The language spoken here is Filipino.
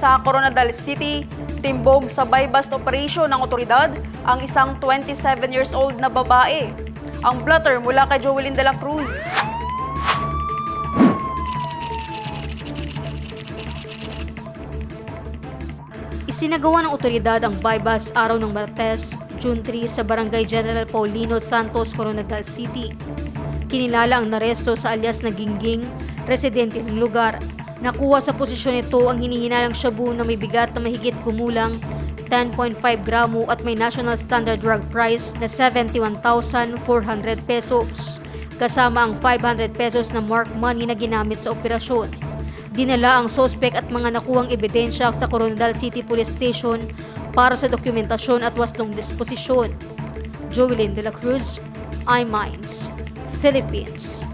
Sa Coronadal City, timbog sa buy-bust operation ng otoridad ang isang 27 years old na babae. Ang blotter mula kay Joelyn de la Cruz. Isinagawa ng otoridad ang bypass araw ng Martes, June 3 sa Barangay General Paulino Santos, Coronadal City. Kinilala ang naresto sa alias na Gingging, residente ng lugar. Nakuha sa posisyon nito ang hinihinalang shabu na may bigat na mahigit kumulang 10.5 gramo at may national standard drug price na 71,400 pesos kasama ang 500 pesos na mark money na ginamit sa operasyon. Dinala ang sospek at mga nakuwang ebidensya sa Coronadal City Police Station para sa dokumentasyon at wastong disposisyon. Jovelyn de la Cruz, iMinds, Philippines.